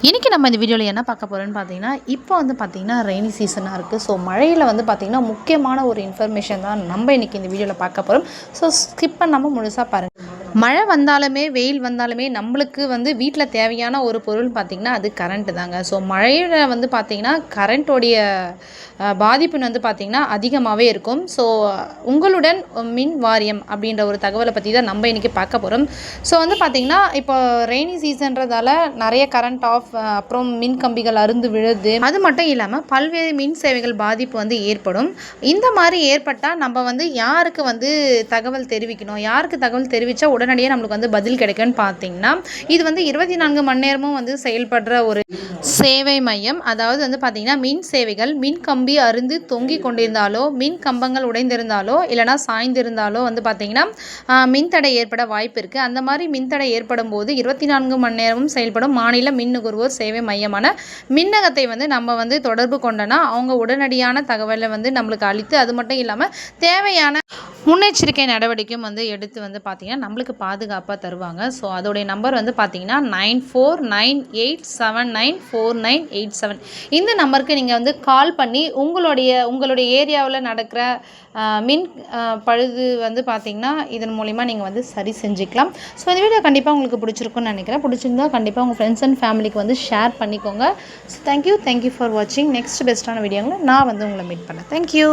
இன்றைக்கி நம்ம இந்த வீடியோவில் என்ன பார்க்க போகிறோன்னு பார்த்தீங்கன்னா இப்போ வந்து பார்த்திங்கன்னா ரெய்னி சீசனாக இருக்குது ஸோ மழையில் வந்து பார்த்திங்கன்னா முக்கியமான ஒரு இன்ஃபர்மேஷன் தான் நம்ம இன்றைக்கி இந்த வீடியோவில் பார்க்க போகிறோம் ஸோ ஸ்கிப் பண்ணாமல் முழுசாக பாருங்கள் மழை வந்தாலுமே வெயில் வந்தாலுமே நம்மளுக்கு வந்து வீட்டில் தேவையான ஒரு பொருள் பார்த்திங்கன்னா அது கரண்ட்டு தாங்க. ஸோ மழையில் வந்து பார்த்திங்கன்னா கரண்ட்டோடைய பாதிப்புன்னு வந்து பார்த்திங்கன்னா அதிகமாகவே இருக்கும். ஸோ உங்களுடன் மின் வாரியம் அப்படின்ற ஒரு தகவலை பற்றி தான் நம்ம இன்றைக்கி பார்க்க போகிறோம் ஸோ வந்து பார்த்திங்கன்னா இப்போ ரெய்னி சீசன்றதால நிறைய கரண்ட் ஆஃப் அப்புறம் மின் கம்பிகள் அருந்து விழுது. அது மட்டும் இல்லாமல் பல்வேறு மின் சேவைகள் பாதிப்பு வந்து ஏற்படும். இந்த மாதிரி ஏற்பட்டால் நம்ம வந்து யாருக்கு வந்து தகவல் தெரிவிக்கணும்? யாருக்கு தகவல் தெரிவித்தா உடனடியாக நம்மளுக்கு வந்து பதில் கிடைக்கும்னு பார்த்தீங்கன்னா இது வந்து இருபத்தி நான்கு மணி நேரமும் வந்து செயல்படுற ஒரு சேவை மையம். அதாவது வந்து பார்த்திங்கன்னா மின் சேவைகள் மின் கம்பி அருந்து தொங்கி கொண்டிருந்தாலோ மின் கம்பங்கள் உடைந்திருந்தாலோ இல்லைனா சாய்ந்திருந்தாலோ வந்து பார்த்திங்கன்னா மின்தடை ஏற்பட வாய்ப்பு இருக்குது அந்த மாதிரி மின்தடை ஏற்படும் போது இருபத்தி நான்கு மணி நேரமும் செயல்படும் மாநில மின் நுகர்வோர் சேவை மையமான மின்னகத்தை வந்து நம்ம வந்து தொடர்பு கொண்டோன்னா அவங்க உடனடியான தகவலை வந்து நம்மளுக்கு அளித்து அது மட்டும் இல்லாமல் தேவையான முன்னெச்சரிக்கை நடவடிக்கையும் வந்து எடுத்து வந்து பார்த்திங்கன்னா நம்மளுக்கு பாதுகாப்பாக தருவாங்க. ஸோ அதோடைய நம்பர் வந்து பார்த்திங்கன்னா nine four nine eight seven nine four nine eight seven இந்த நம்பருக்கு நீங்கள் வந்து கால் பண்ணி உங்களுடைய உங்களுடைய ஏரியாவில் நடக்கிற மின் பழுது வந்து பார்த்திங்கன்னா இதன் மூலிமா நீங்கள் வந்து சரி செஞ்சுக்கலாம். ஸோ இந்த வீடியோ கண்டிப்பாக உங்களுக்கு பிடிச்சிருக்குன்னு நினைக்கிறேன். பிடிச்சிருந்தா கண்டிப்பாக உங்கள் ஃப்ரெண்ட்ஸ் அண்ட் ஃபேமிலிக்கு வந்து ஷேர் பண்ணிக்கோங்க. So thank you thank you for வாட்சிங் நெக்ஸ்ட் பெஸ்ட்டான வீடியோங்களை நான் வந்து உங்களை மீட் பண்ணேன் தேங்க்யூ